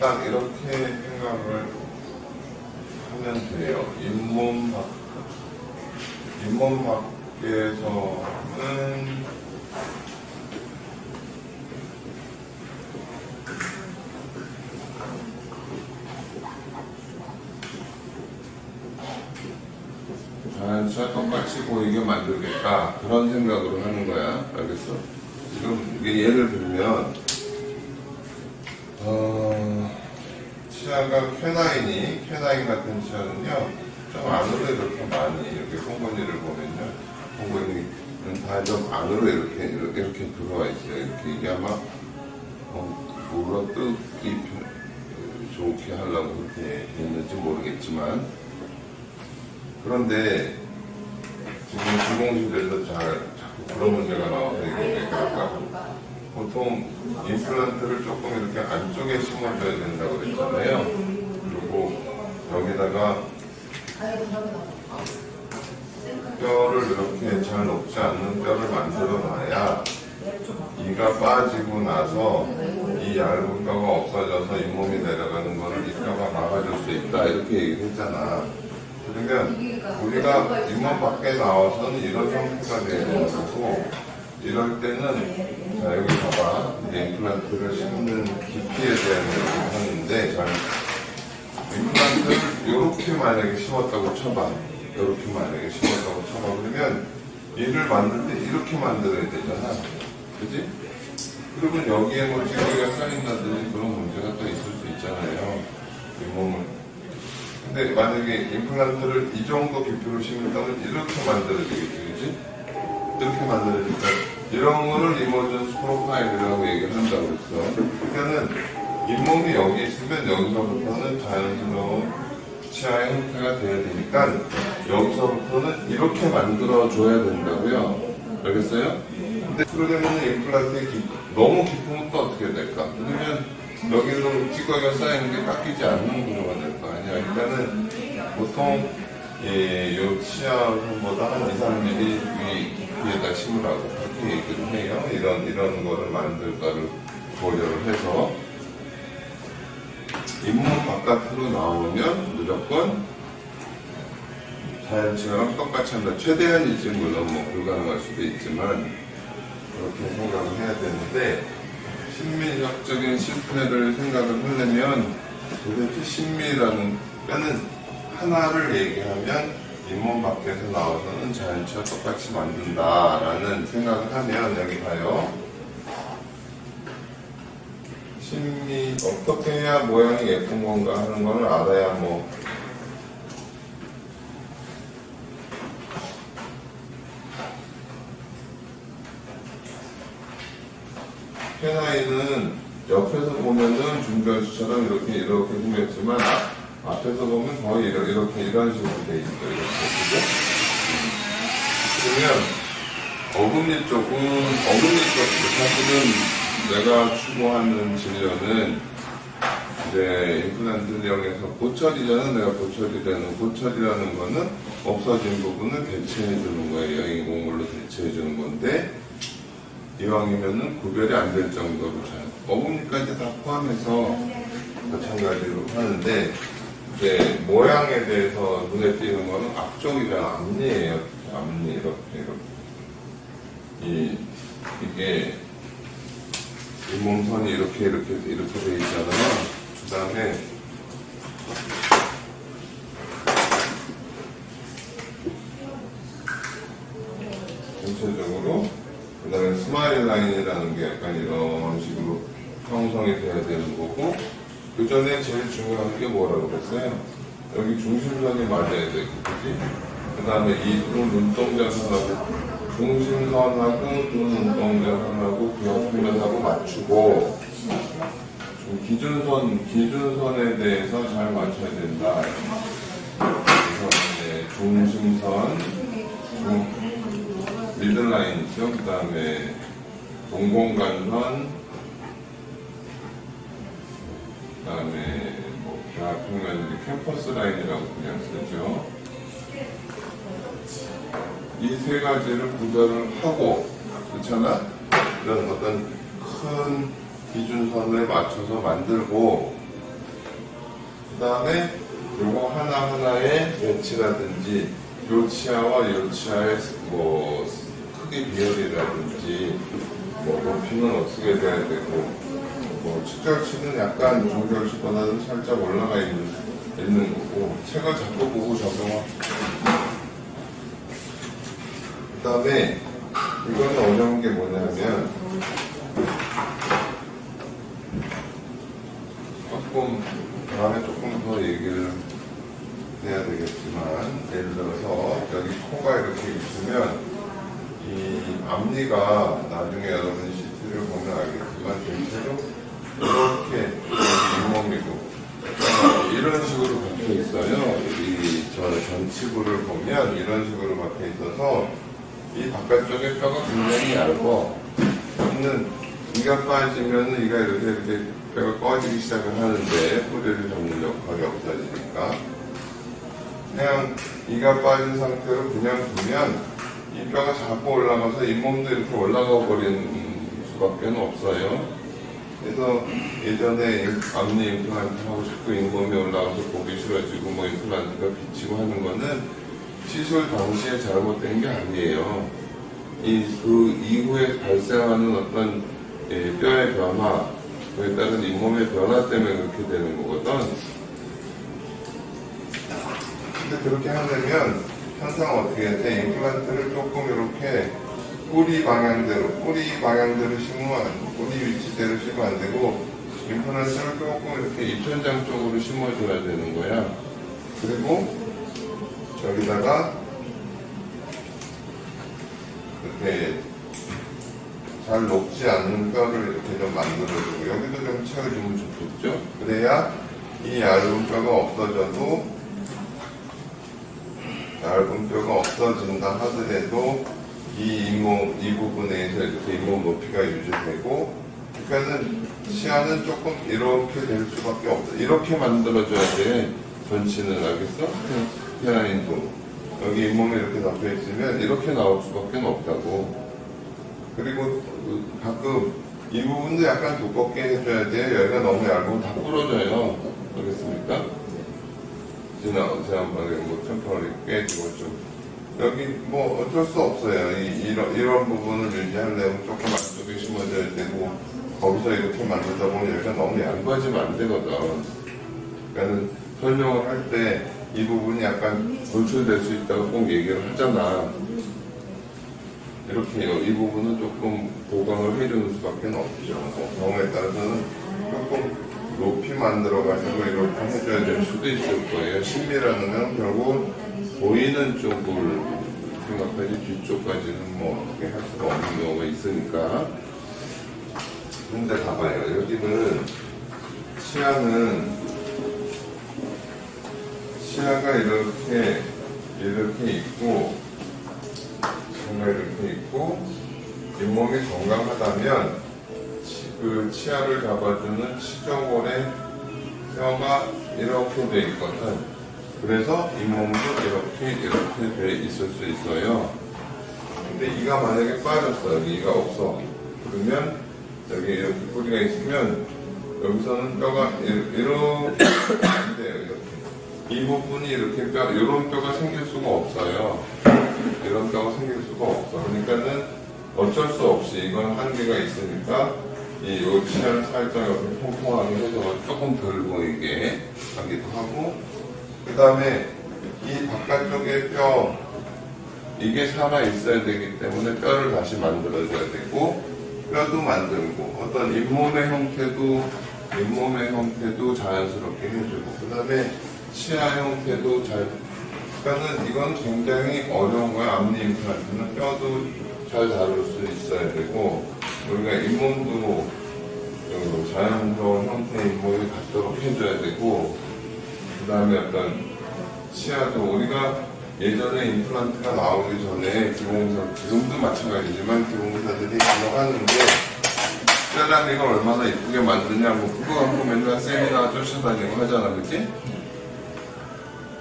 딱 이렇게 생각을 하면 돼요. 잇몸 밖, 잇몸 밖에서는 자연차 똑같이 보이게 만들겠다 그런 생각으로 하는 거야 알겠어? 지금 예를 들면 어, 치아가 쾌나인이 쾌나인 같은 치아는요 좀 안으로 이렇게 많이 이렇게 송곳니를 보면요 송곳니는 다 좀 안으로 이렇게 이렇게, 이렇게 들어와 있어요. 이렇게 이게 아마 어, 물어 뜯기 편- 좋게 하려고 그렇게 됐는지 모르겠지만. 그런데 지금 주공실에서 잘 자꾸 그런 문제가 나와서 이게 보통 임플란트를 조금 이렇게 안쪽에 심어줘야 된다고 그랬잖아요. 여기다가 뼈를 이렇게 잘 녹지 않는 뼈를 만들어 놔야 이가 빠지고 나서 이 얇은 뼈가 없어져서 잇몸이 내려가는 거를 이 뼈가 막아줄 수 있다 이렇게 얘기를 했잖아. 그러면 우리가 잇몸 밖에 나와서는 이런 형태가 되는 거고 이럴 때는 자 여기 봐봐 임플란트를 심는 깊이에 대한 얘기를 하는데 잘 임플란트를 이렇게 만약에 심었다고 쳐봐 이렇게 만약에 심었다고 쳐봐 그러면 이를 만들 때 이렇게 만들어야 되잖아 그지? 그러면 여기에 뭐 찌꺼기가 쌓인다든지 그런 문제가 또 있을 수 있잖아요 잇몸을 근데 만약에 임플란트를 이 정도 깊이로 심는다면 이렇게 만들어야 되겠지, 그지? 이렇게 만들어야니까 이런 거를 이모전 프로파일이라고 얘기를 한다고 그랬어. 그러니까는 잇몸이 여기 있으면 여기서부터는 자연스러운 치아의 형태가 돼야 되니까 여기서부터는 이렇게 만들어줘야 된다고요. 알겠어요? 근데 임플란트의 깊, 너무 깊으면 또 어떻게 될까? 그러면 여기로 찌꺼기가 쌓이는 게 깎이지 않는 구조가 될 거 아니야. 일단은 보통 예, 요 치아 보다 한 2, 3mm 위, 위에다 심으라고 그렇게 얘기를 해요. 이런, 이런 거를 만들까를 고려를 해서 잇몸 바깥으로 나오면 무조건 자연치아랑 똑같이 한다. 최대한이지 물론 뭐 불가능할 수도 있지만 그렇게 생각을 해야 되는데 신민학적인 실패를 생각을 하려면 도대체 신미라는 뼈는 하나를 얘기하면 잇몸 밖에서 나와서는 자연치와 똑같이 만든다라는 생각을 하면 여기 봐요. 신미 어떻게 해야 모양이 예쁜 건가 하는 거를 알아야 뭐 페나이는 옆에서 보면은 중별수처럼 이렇게 이렇게 생겼지만 앞- 앞에서 보면 거의 이렇게, 이렇게 이런 식으로 돼 있어요. 이렇게? 그러면 어금니 쪽은 어금니 쪽 사실은 내가 추구하는 진료는 이제 임플란트를 이용해서 고철이잖아. 내가 고철이라는 고철이라는 거는 없어진 부분을 대체해 주는 거예요. 인공물로 대체해 주는 건데 이왕이면은 구별이 안 될 정도로 잘 어금니까지 다 포함해서 마찬가지로 하는데 이제 모양에 대해서 눈에 띄는 거는 앞쪽이랑 앞니예요. 앞니 이렇게 이렇게 이 이게 잇몸선이 이렇게 이렇게 이렇게 돼 있잖아요. 그 다음에 전체적으로 그 다음에 스마일 라인이라는 게 약간 이런 식으로 형성이 돼야 되는 거고 그 전에 제일 중요한 게 뭐라고 그랬어요? 여기 중심선이 맞아야 되고 그지? 그 다음에 이두 눈동자선하고 중심선하고 두 눈동자선하고 그 옆면하고 맞추고 좀 기준선 기준선에 대해서 잘 맞춰야 된다. 그래서 이제 중심선, 중, 미들라인 있죠. 그 다음에 동공간선, 그 다음에 뭐 대학 평면 캠퍼스 라인이라고 그냥 쓰죠. 이 세 가지를 구별을 하고 그렇잖아. 이런 어떤 큰 기준선에 맞춰서 만들고 그 다음에 요거 하나하나의 배치라든지 요 치아와 요 치아의 뭐 크기 비율이라든지 뭐 높이는 어떻게 돼야 되고 뭐 측절치는 약간 중절치보다는 살짝 올라가 있는, 있는 거고 책을 자꾸 보고 적용하 그 다음에 이거는 어려운 게 뭐냐면 조금 다음에 조금 더 얘기를 해야 되겠지만 예를 들어서 여기 코가 이렇게 있으면 이 앞니가 나중에 여러분 CT를 보면 알겠지만 전체로 이렇게 잇몸이고 이런 식으로 박혀 있어요. 이 저 전치부를 보면 이런 식으로 박혀 있어서 이 바깥쪽에 뼈가 굉장히 얇아. 있는 이가 빠지면은 이가 이렇게 이렇게 뼈가 꺼지기 시작을 하는데 뿌리를 잡는 역할이 없어지니까 그냥 이가 빠진 상태로 그냥 두면 이 뼈가 자꾸 올라가서 잇몸도 이렇게 올라가 버리는 수밖에 없어요. 그래서 예전에 앞니 임플란트 하고 싶고 잇몸이 올라가서 보기 싫어지고 뭐 임플란트가 비치고 하는 거는 시술 당시에 잘못된 게 아니에요. 이 그 이후에 발생하는 어떤 예, 뼈의 변화, 그에 따른 잇몸의 변화 때문에 그렇게 되는 거거든. 근데 그렇게 하려면 항상 어떻게 돼? 임플란트를 조금 이렇게 뿌리 방향대로, 뿌리 방향대로 심으면 안 돼. 뿌리 위치대로 심으면 안 되고, 임플란트를 조금 이렇게 입천장 쪽으로 심어줘야 되는 거야. 그리고 여기다가 이렇게 잘 녹지 않는 뼈를 이렇게 좀 만들어주고, 여기도 좀 채워주면 좋겠죠? 그래야 이 얇은 뼈가 없어져도 얇은 뼈가 없어진다 하더라도 이 잇몸, 이 부분에서 이렇게 잇몸 높이가 유지되고, 그러니까는 시야는 조금 이렇게 될 수밖에 없어. 이렇게 만들어줘야 돼. 전치는 알겠어? 테라인도. 여기 잇몸이 이렇게 덮여 있으면 이렇게 나올 수밖에 없다고. 그리고 그 가끔 이 부분도 약간 두껍게 해줘야 돼요. 여기가 너무 얇으면 다 부러져요. 알겠습니까? 지난 지난번에 뭐 템퍼리 깨지고 좀 여기 뭐 어쩔 수 없어요. 이, 이런 이런 부분을 유지하려면 조금 안쪽에 심어줘야 되고 거기서 이렇게 만들다 보면 여기가 너무 얇아지면 안 되거든. 그러니까는 설명을 할때 이 부분이 약간 돌출될 수 있다고 꼭 얘기를 하잖아. 이렇게 이 부분은 조금 보강을 해주는 수밖에 없죠. 뭐 경우에 따라서는 조금 높이 만들어가지고 이렇게 해줘야 될 수도 있을 거예요. 심리라는 건 결국 보이는 쪽을 생각하지 뒤쪽까지는 뭐 어떻게 할 수가 없는 경우가 있으니까. 근데 봐봐요. 여기는 치아는 치아가 이렇게 이렇게 있고 정말 이렇게 있고 잇몸이 건강하다면 치- 그 치아를 잡아주는 치정골에 뼈가 이렇게 돼 있거든. 그래서 잇몸도 이렇게 이렇게 돼 있을 수 있어요. 근데 이가 만약에 빠졌어 여기 이가 없어. 그러면 여기 이렇게 뿌리가 있으면 여기서는 뼈가 이- 이렇게 안 돼요 이렇게. 이 부분이 이렇게 뼈 이런 뼈가 생길 수가 없어요. 이런 뼈가 생길 수가 없어. 그러니까는 어쩔 수 없이 이건 한계가 있으니까 이 요치아를 살짝 이렇게 통통하게 해서 조금 덜 보이게 하기도 하고 그 다음에 이 바깥쪽에 뼈 이게 살아 있어야 되기 때문에 뼈를 다시 만들어줘야 되고 뼈도 만들고 어떤 잇몸의 형태도 잇몸의 형태도 자연스럽게 해주고 그 다음에 치아 형태도 잘 그러니까는 이건 굉장히 어려운 거야. 앞니 임플란트는 뼈도 잘 다룰 수 있어야 되고 우리가 잇몸도 그 자연스러운 형태의 잇몸이 갖도록 해줘야 되고 그 다음에 어떤 치아도 우리가 예전에 임플란트가 나오기 전에 기공사 지금도 마찬가지지만 기공사들이 들어가는데 세라믹을 얼마나 이쁘게 만드냐 뭐 그거 갖고 맨날 세미나 쫓아다니고 하잖아 그치?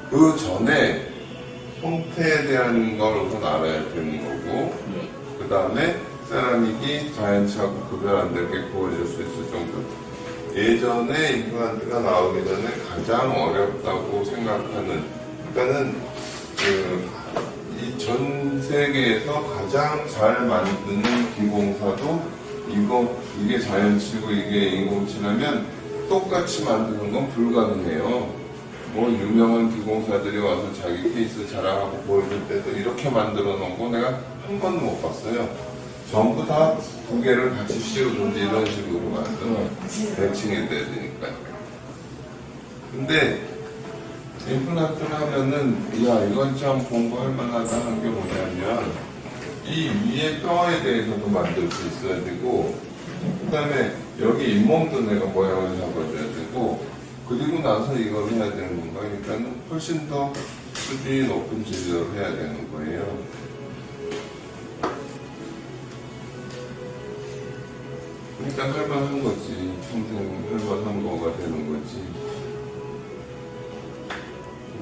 그 전에 형태에 대한 걸 우선 알아야 되는 거고 그 다음에 세라믹이 자연치하고 구별 안 되게 구워질 수 있을 정도 예전에 임플란트가 나오기 전에 가장 어렵다고 생각하는 그러니까는 그 이 전 세계에서 가장 잘 만드는 기공사도 이거 이게 자연치고 이게 인공치라면 똑같이 만드는 건 불가능해요. 뭐 유명한 기공사들이 와서 자기 케이스 자랑하고 보여줄 때도 이렇게 만들어 놓은 거 내가 한 번도 못 봤어요. 전부 다 두 개를 같이 씌우든지 이런 식으로 만들어 대칭이 돼야 되니까. 근데 임플란트를 하면은 야 이건 참 공부할 만하다 하는 게 뭐냐면 이 위에 뼈에 대해서도 만들 수 있어야 되고 그 다음에 여기 잇몸도 내가 모양을 잡아줘야 되고 그리고 나서 이걸 해야 되는 건가? 그러니까 훨씬 더 수준이 높은 진료를 해야 되는 거예요. 그러니까 할만한 거지. 평생 할만한 거가 되는 거지